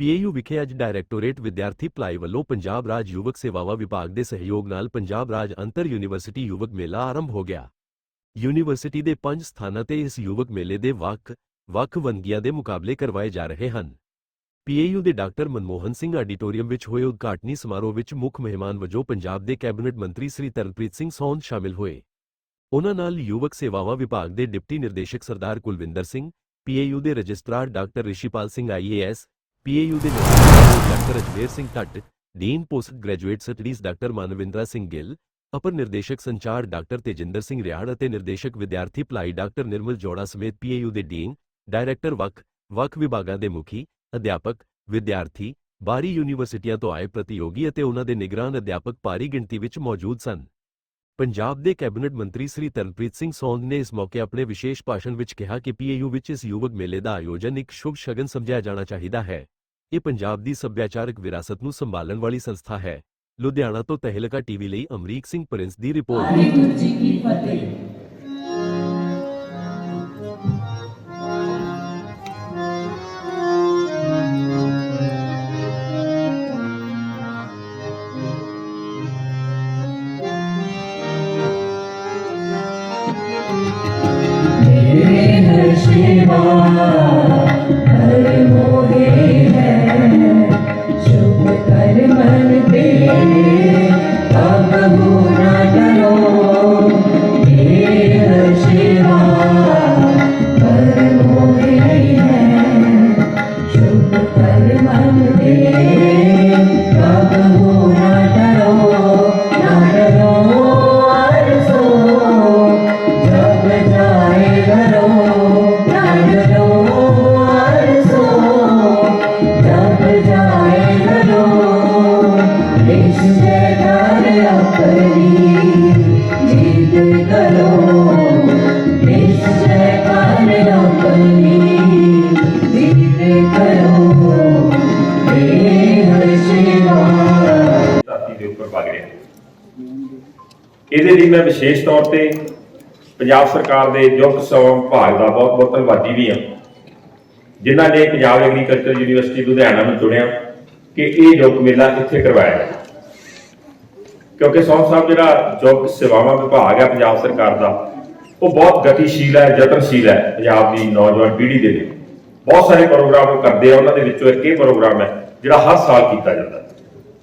PAU ਵਿਖੇ ਅੱਜ directorate ਵਿਦਿਆਰਥੀ ਭਲਾਈ ਵੱਲੋਂ ਪੰਜਾਬ ਰਾਜ ਯੁਵਕ ਸੇਵਾਵਾਂ ਵਿਭਾਗ ਦੇ ਸਹਿਯੋਗ ਨਾਲ ਪੰਜਾਬ ਰਾਜ ਅੰਤਰ ਯੂਨੀਵਰਸਿਟੀ ਯੁਵਕ ਮੇਲਾ ਆਰੰਭ ਹੋ ਗਿਆ। ਯੂਨੀਵਰਸਿਟੀ ਦੇ ਪੰਜ ਸਥਾਨਾਂ ਤੇ ਇਸ ਯੁਵਕ ਮੇਲੇ ਦੇ ਵੱਖ ਵੱਖ ਵੰਨਗੀਆਂ ਦੇ ਮੁਕਾਬਲੇ ਕਰਵਾਏ ਜਾ ਰਹੇ ਹਨ। ਪੀਏਯੂ ਦੇ ਡਾਕਟਰ ਮਨਮੋਹਨ ਸਿੰਘ ਆਡੀਟੋਰੀਅਮ ਵਿੱਚ ਹੋਏ ਉਦਘਾਟਨੀ ਸਮਾਰੋਹ ਵਿੱਚ ਮੁੱਖ ਮਹਿਮਾਨ ਵਜੋਂ ਪੰਜਾਬ ਦੇ ਕੈਬਨਿਟ ਮੰਤਰੀ ਸ੍ਰੀ ਤਰਨਪ੍ਰੀਤ ਸਿੰਘ ਸੌਂਦ ਸ਼ਾਮਿਲ ਹੋਏ। ਉਨ੍ਹਾਂ ਨਾਲ ਯੁਵਕ ਸੇਵਾਵਾਂ ਵਿਭਾਗ ਦੇ ਡਿਪਟੀ ਨਿਰਦੇਸ਼ਕ ਸਰਦਾਰ ਕੁਲਵਿੰਦਰ ਸਿੰਘ, ਪੀਏਯੂ ਦੇ registrar doctor Rishipal Singh IAS PAU ਦੇ ਨਿਰਦੇਸ਼ਕ doctor Ajmer Singh Tatt dean post graduate studies doctor Manvindra Singh Gill, ਅਪਰ ਨਿਰਦੇਸ਼ਕ ਸੰਚਾਰ ਡਾਕਟਰ ਤੇਜਿੰਦਰ ਸਿੰਘ ਰਿਆੜ ਅਤੇ ਨਿਰਦੇਸ਼ਕ ਵਿਦਿਆਰਥੀ ਭਲਾਈ ਡਾਕਟਰ ਨਿਰਮਲ ਜੋੜਾ ਸਮੇਤ ਪੀਏਯੂ ਦੇ ਡੀਨ, ਡਾਇਰੈਕਟਰ ਵੱਖ ਵੱਖ ਵਿਭਾਗਾਂ ਦੇ ਮੁਖੀ, ਅਧਿਆਪਕ, ਵਿਦਿਆਰਥੀ, ਬਾਹਰੀ ਯੂਨੀਵਰਸਿਟੀਆਂ ਤੋਂ ਆਏ ਪ੍ਰਤੀਯੋਗੀ ਅਤੇ ਉਹਨਾਂ ਦੇ ਨਿਗਰਾਨ ਅਧਿਆਪਕ ਭਾਰੀ ਗਿਣਤੀ ਵਿੱਚ ਮੌਜੂਦ ਸਨ। ਪੰਜਾਬ ਦੇ ਕੈਬਨਿਟ ਮੰਤਰੀ ਸ੍ਰੀ ਤਰਨਪ੍ਰੀਤ ਸਿੰਘ ਸੌਂਦ ਨੇ ਇਸ ਮੌਕੇ ਆਪਣੇ ਵਿਸ਼ੇਸ਼ ਭਾਸ਼ਣ ਵਿੱਚ ਕਿਹਾ ਕਿ ਪੀਏਯੂ ਵਿੱਚ ਇਸ ਯੁਵਕ ਮੇਲੇ ਦਾ ਆਯੋਜਨ ਇੱਕ ਸ਼ੁਭ ਸ਼ਗਨ ਸਮਝਿਆ ਜਾਣਾ ਚਾਹੀਦਾ ਹੈ। ਇਹ ਪੰਜਾਬ ਦੀ ਸੱਭਿਆਚਾਰਕ ਵਿਰਾਸਤ ਨੂੰ ਸੰਭਾਲਣ ਵਾਲੀ ਸੰਸਥਾ ਹੈ। ਲੁਧਿਆਣਾ ਤੋਂ ਤਹਿਲਕਾ ਟੀਵੀ ਲਈ ਅਮਰੀਕ ਸਿੰਘ ਪ੍ਰਿੰਸ ਦੀ ਰਿਪੋਰਟ। ਵਾਹਿਗੁਰੂ ਜੀ ਕੀ ਫਤਿਹ। Jehová. ਇਹਦੇ ਲਈ ਮੈਂ ਵਿਸ਼ੇਸ਼ ਤੌਰ ਤੇ ਪੰਜਾਬ ਸਰਕਾਰ ਦੇ ਯੁੱਗ ਸੇਵਾ ਵਿਭਾਗ ਦਾ ਬਹੁਤ ਬਹੁਤ ਧੰਨਵਾਦੀ ਵੀ ਹਾਂ। ਜਿਨ੍ਹਾਂ ਨੇ ਪੰਜਾਬ ਐਗਰੀਕਲਚਰ ਯੂਨੀਵਰਸਿਟੀ ਲੁਧਿਆਣਾ ਨੂੰ ਚੁਣਿਆ ਕਿ ਇਹ ਯੁੱਗ ਮੇਲਾ ਇੱਥੇ ਕਰਵਾਇਆ ਜਾਏ ਕਿਉਂਕਿ ਸੌਂਗ ਸਾਹਿਬ ਜਿਹੜਾ ਯੁਵਕ ਸੇਵਾਵਾਂ ਵਿਭਾਗ ਹੈ ਪੰਜਾਬ ਸਰਕਾਰ ਦਾ, ਉਹ ਬਹੁਤ ਗਤੀਸ਼ੀਲ ਹੈ, ਯਤਨਸ਼ੀਲ ਹੈ ਪੰਜਾਬ ਦੀ ਨੌਜਵਾਨ ਪੀੜ੍ਹੀ ਦੇ ਲਈ। ਬਹੁਤ ਸਾਰੇ ਪ੍ਰੋਗਰਾਮ ਉਹ ਕਰਦੇ ਆ, ਉਹਨਾਂ ਦੇ ਵਿੱਚੋਂ ਇੱਕ ਇਹ ਪ੍ਰੋਗਰਾਮ ਹੈ ਜਿਹੜਾ ਹਰ ਸਾਲ ਕੀਤਾ ਜਾਂਦਾ।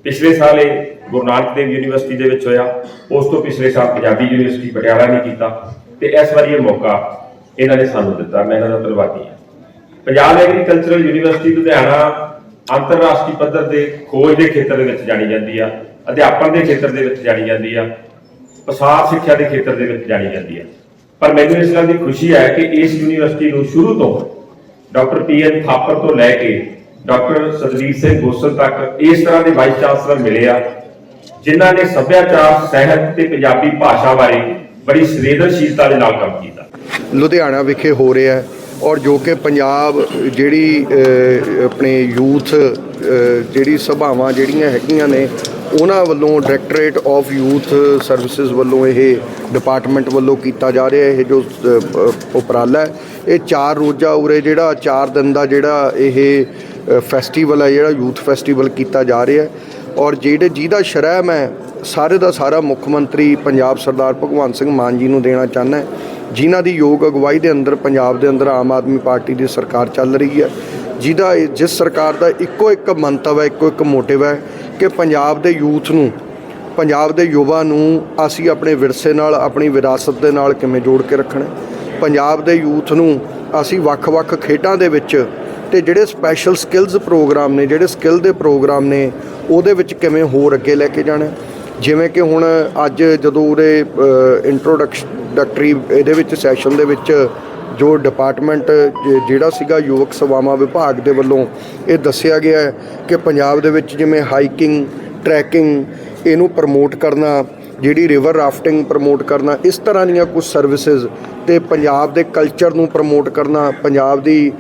ਪਿਛਲੇ ਸਾਲ ਇਹ ਗੁਰੂ ਨਾਨਕ ਦੇਵ ਯੂਨੀਵਰਸਿਟੀ ਦੇ ਵਿੱਚ ਹੋਇਆ, ਉਸ ਤੋਂ ਪਿਛਲੇ ਸਾਲ ਪੰਜਾਬੀ ਯੂਨੀਵਰਸਿਟੀ ਪਟਿਆਲਾ ਨੇ ਕੀਤਾ ਤੇ ਇਸ ਵਾਰੀ ਇਹ ਮੌਕਾ ਇਹਨਾਂ ਨੇ ਸਾਨੂੰ ਦਿੱਤਾ, ਮੈਂ ਇਹਨਾਂ ਦਾ ਧੰਨਵਾਦੀ ਹਾਂ। ਪੰਜਾਬ ਐਗਰੀਕਲਚਰਲ ਯੂਨੀਵਰਸਿਟੀ ਲੁਧਿਆਣਾ ਅੰਤਰਰਾਸ਼ਟਰੀ ਪੱਧਰ ਦੇ ਖੋਜ ਦੇ ਖੇਤਰ ਦੇ ਵਿੱਚ ਜਾਣੀ ਜਾਂਦੀ ਆ। ਅਧਿਆਪਨ ਦੇ ਖੇਤਰ ਦੇ ਵਿੱਚ ਜਾਣੀ ਜਾਂਦੀ ਆ ਪਸਾਰ ਸਿੱਖਿਆ ਦੇ ਖੇਤਰ ਦੇ ਵਿੱਚ ਜਾਣੀ ਜਾਂਦੀ ਆ। ਪਰ ਮੈਨੂੰ ਇਸ ਗੱਲ ਦੀ ਖੁਸ਼ੀ ਹੈ ਕਿ ਇਸ ਯੂਨੀਵਰਸਿਟੀ ਨੂੰ ਸ਼ੁਰੂ ਤੋਂ ਡਾਕਟਰ ਪੀ ਐਨ ਥਾਪਰ ਤੋਂ ਲੈ ਕੇ ਡਾਕਟਰ ਸਤਜੀਤ ਸਿੰਘ ਗੋਸਲ ਤੱਕ ਇਸ ਤਰ੍ਹਾਂ ਦੇ ਵਾਈਸ ਚਾਂਸਲਰ ਮਿਲੇ ਆ, ਜਿਨ੍ਹਾਂ ਨੇ ਸੱਭਿਆਚਾਰ, ਸਾਹਿਤ ਤੇ ਪੰਜਾਬੀ ਭਾਸ਼ਾ ਬਾਰੇ ਬੜੀ ਸੰਵੇਦਨਸ਼ੀਲਤਾ ਦੇ ਨਾਲ ਕੰਮ ਕੀਤਾ। ਲੁਧਿਆਣਾ ਵਿਖੇ ਹੋ ਰਿਹਾ ਹੈ ਔਰ ਜੋ ਕਿ ਪੰਜਾਬ ਜਿਹੜੀ ਆਪਣੇ ਯੂਥ ਜਿਹੜੀ ਸਭਾਵਾਂ ਜਿਹੜੀਆਂ ਹੈਗੀਆਂ ਨੇ ਉਹਨਾਂ ਵੱਲੋਂ ਡਾਇਰੈਕਟੋਰੇਟ ਆਫ ਯੂਥ ਸਰਵਿਸਿਜ਼ ਵੱਲੋਂ ਇਹ ਡਿਪਾਰਟਮੈਂਟ ਵੱਲੋਂ ਕੀਤਾ ਜਾ ਰਿਹਾ, ਇਹ ਜੋ ਉਪਰਾਲਾ ਹੈ, ਇਹ ਚਾਰ ਰੋਜ਼ਾ ਉਰੇ ਜਿਹੜਾ, ਚਾਰ ਦਿਨ ਦਾ ਜਿਹੜਾ ਇਹ ਫੈਸਟੀਵਲ ਹੈ, ਜਿਹੜਾ ਯੂਥ ਫੈਸਟੀਵਲ ਕੀਤਾ ਜਾ ਰਿਹਾ ਹੈ। ਔਰ ਜਿਹੜੇ ਜਿਹਦਾ ਸ਼ਰਹ ਮੈਂ ਸਾਰੇ ਦਾ ਸਾਰਾ ਮੁੱਖ ਮੰਤਰੀ ਪੰਜਾਬ ਸਰਦਾਰ ਭਗਵੰਤ ਸਿੰਘ ਮਾਨ ਜੀ ਨੂੰ ਦੇਣਾ ਚਾਹੁੰਦਾ ਜਿਨ੍ਹਾਂ ਦੀ ਯੋਗ ਅਗਵਾਈ ਦੇ ਅੰਦਰ, ਪੰਜਾਬ ਦੇ ਅੰਦਰ ਆਮ ਆਦਮੀ ਪਾਰਟੀ ਦੀ ਸਰਕਾਰ ਚੱਲ ਰਹੀ ਹੈ, ਜਿਹਦਾ ਜਿਸ ਸਰਕਾਰ ਦਾ ਇੱਕੋ ਇੱਕ ਮੰਤਵ ਹੈ, ਇੱਕੋ ਇੱਕ ਮੋਟਿਵ ਹੈ ਕਿ ਪੰਜਾਬ ਦੇ ਯੂਥ ਨੂੰ, ਪੰਜਾਬ ਦੇ ਯੁਵਾ ਨੂੰ ਅਸੀਂ ਆਪਣੇ ਵਿਰਸੇ ਨਾਲ, ਆਪਣੀ ਵਿਰਾਸਤ ਦੇ ਨਾਲ ਕਿਵੇਂ ਜੋੜ ਕੇ ਰੱਖਣਾ ਪੰਜਾਬ ਦੇ ਯੂਥ ਨੂੰ ਅਸੀਂ ਵੱਖ-ਵੱਖ ਖੇਡਾਂ ਦੇ ਵਿੱਚ ਤੇ ਜਿਹੜੇ ਸਪੈਸ਼ਲ ਸਕਿੱਲਸ ਪ੍ਰੋਗਰਾਮ ਨੇ, ਜਿਹੜੇ ਸਕਿੱਲ ਦੇ ਪ੍ਰੋਗਰਾਮ ਨੇ, ਉਹਦੇ ਵਿੱਚ ਕਿਵੇਂ ਹੋਰ ਅੱਗੇ ਲੈ ਕੇ ਜਾਣਾ? ਜਿਵੇਂ ਕਿ ਹੁਣ ਅੱਜ ਜਦੋਂ ਉਹਦੇ ਇੰਟਰੋਡਕਟਰੀ ਇਹਦੇ ਵਿੱਚ ਸੈਸ਼ਨ ਦੇ ਵਿੱਚ ਜੋ ਡਿਪਾਰਟਮੈਂਟ ਜਿਹੜਾ ਸੀਗਾ ਯੁਵਕ ਸੇਵਾਵਾਂ ਵਿਭਾਗ ਦੇ ਵੱਲੋਂ ਇਹ ਦੱਸਿਆ ਗਿਆ ਹੈ ਕਿ ਪੰਜਾਬ ਦੇ ਵਿੱਚ ਜਿਵੇਂ ਹਾਈਕਿੰਗ ਟਰੈਕਿੰਗ ਇਹਨੂੰ ਪ੍ਰਮੋਟ ਕਰਨਾ ਜਿਹੜੀ ਰਿਵਰ ਰਾਫਟਿੰਗ ਪ੍ਰਮੋਟ ਕਰਨਾ, ਇਸ ਤਰ੍ਹਾਂ ਦੀਆਂ ਕੁਝ ਸਰਵਿਸਿਜ਼ ਤੇ ਪੰਜਾਬ ਦੇ ਕਲਚਰ ਨੂੰ ਪ੍ਰਮੋਟ ਕਰਨਾ, ਪੰਜਾਬ ਦੀ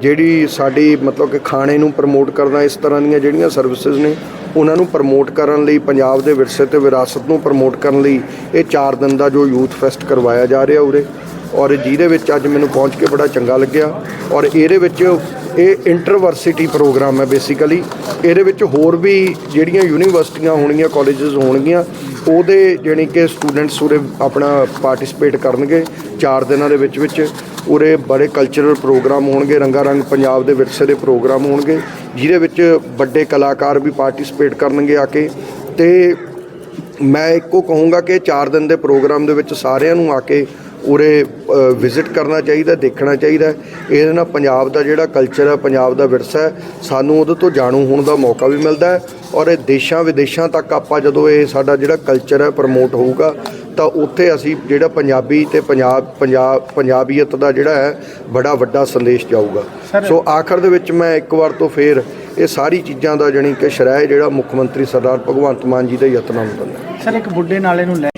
ਜਿਹੜੀ ਸਾਡੀ ਮਤਲਬ ਕਿ ਖਾਣੇ ਨੂੰ ਪ੍ਰਮੋਟ ਕਰਨਾ, ਇਸ ਤਰ੍ਹਾਂ ਦੀਆਂ ਜਿਹੜੀਆਂ ਸਰਵਿਸਿਜ਼ ਨੇ, ਉਹਨਾਂ ਨੂੰ ਪ੍ਰਮੋਟ ਕਰਨ ਲਈ, ਪੰਜਾਬ ਦੇ ਵਿਰਸੇ ਤੇ ਵਿਰਾਸਤ ਨੂੰ ਪ੍ਰਮੋਟ ਕਰਨ ਲਈ ਇਹ 4 ਦਿਨ ਦਾ ਜੋ ਯੂਥ ਫੈਸਟ ਕਰਵਾਇਆ ਜਾ ਰਿਹਾ ਉਰੇ। ਔਰ ਜਿਹਦੇ ਵਿੱਚ ਅੱਜ ਮੈਨੂੰ ਪਹੁੰਚ ਕੇ ਬੜਾ ਚੰਗਾ ਲੱਗਿਆ। ਔਰ ਇਹਦੇ ਵਿੱਚ ਇਹ ਇੰਟਰਵਰਸਿਟੀ ਪ੍ਰੋਗਰਾਮ ਹੈ ਬੇਸਿਕਲੀ ਇਹਦੇ ਵਿੱਚ ਹੋਰ ਵੀ ਜਿਹੜੀਆਂ ਯੂਨੀਵਰਸਿਟੀਆਂ ਹੋਣਗੀਆਂ ਕਾਲਜਸ ਹੋਣਗੀਆਂ ਉਹਦੇ ਜਾਣੀ ਕਿ ਸਟੂਡੈਂਟਸ ਉਰੇ ਆਪਣਾ ਪਾਰਟਿਸਿਪੇਟ ਕਰਨਗੇ 4 ਦਿਨਾਂ ਦੇ ਵਿੱਚ ਵਿੱਚ। ਉਰੇ ਬੜੇ ਕਲਚਰਲ ਪ੍ਰੋਗਰਾਮ ਹੋਣਗੇ ਰੰਗਾ ਰੰਗ ਪੰਜਾਬ ਦੇ ਵਿਰਸੇ ਦੇ ਪ੍ਰੋਗਰਾਮ ਹੋਣਗੇ, ਜਿਹਦੇ ਵਿੱਚ ਵੱਡੇ ਕਲਾਕਾਰ ਵੀ ਪਾਰਟਿਸਿਪੇਟ ਕਰਨਗੇ ਆ ਕੇ। ਤੇ ਮੈਂ ਇੱਕੋ ਕਹੂੰਗਾ ਕਿ 4 ਦਿਨ ਦੇ ਪ੍ਰੋਗਰਾਮ ਦੇ ਵਿੱਚ ਸਾਰਿਆਂ ਨੂੰ ਆ ਕੇ ਉਰੇ ਵਿਜ਼ਿਟ ਕਰਨਾ ਚਾਹੀਦਾ ਦੇਖਣਾ ਚਾਹੀਦਾ ਇਹਦੇ ਨਾਲ ਪੰਜਾਬ ਦਾ ਜਿਹੜਾ ਕਲਚਰ ਹੈ ਪੰਜਾਬ ਦਾ ਵਿਰਸਾ ਹੈ ਸਾਨੂੰ ਉਹਦੇ ਤੋਂ ਜਾਣੂ ਹੋਣ ਦਾ ਮੌਕਾ ਵੀ ਮਿਲਦਾ ਹੈ। ਔਰ ਇਹ ਦੇਸ਼ਾਂ ਵਿਦੇਸ਼ਾਂ ਤੱਕ ਆਪਾਂ ਜਦੋਂ ਇਹ ਸਾਡਾ ਜਿਹੜਾ ਕਲਚਰ ਹੈ ਪ੍ਰਮੋਟ ਹੋਊਗਾ ਤਾਂ ਉੱਥੇ ਅਸੀਂ ਜਿਹੜਾ ਪੰਜਾਬੀ ਤੇ ਪੰਜਾਬ ਪੰਜਾਬ ਪੰਜਾਬੀਅਤ ਦਾ ਜਿਹੜਾ ਹੈ ਬੜਾ ਵੱਡਾ ਸੰਦੇਸ਼ ਜਾਊਗਾ। ਸੋ ਆਖਰ ਦੇ ਵਿੱਚ ਮੈਂ ਇੱਕ ਵਾਰ ਤੋਂ ਫੇਰ ਇਹ ਸਾਰੀ ਚੀਜ਼ਾਂ ਦਾ ਜਾਣੀ ਕਿ ਸ਼ਰਹਿ ਜਿਹੜਾ ਮੁੱਖ ਮੰਤਰੀ ਸਰਦਾਰ ਭਗਵੰਤ ਮਾਨ ਜੀ ਦੇ ਯਤਨਾਂ ਨੂੰ ਦਿੰਦਾ ਸਰ ਇੱਕ ਬੁੱਢੇ ਨਾਲੇ ਨੂੰ ਲੈ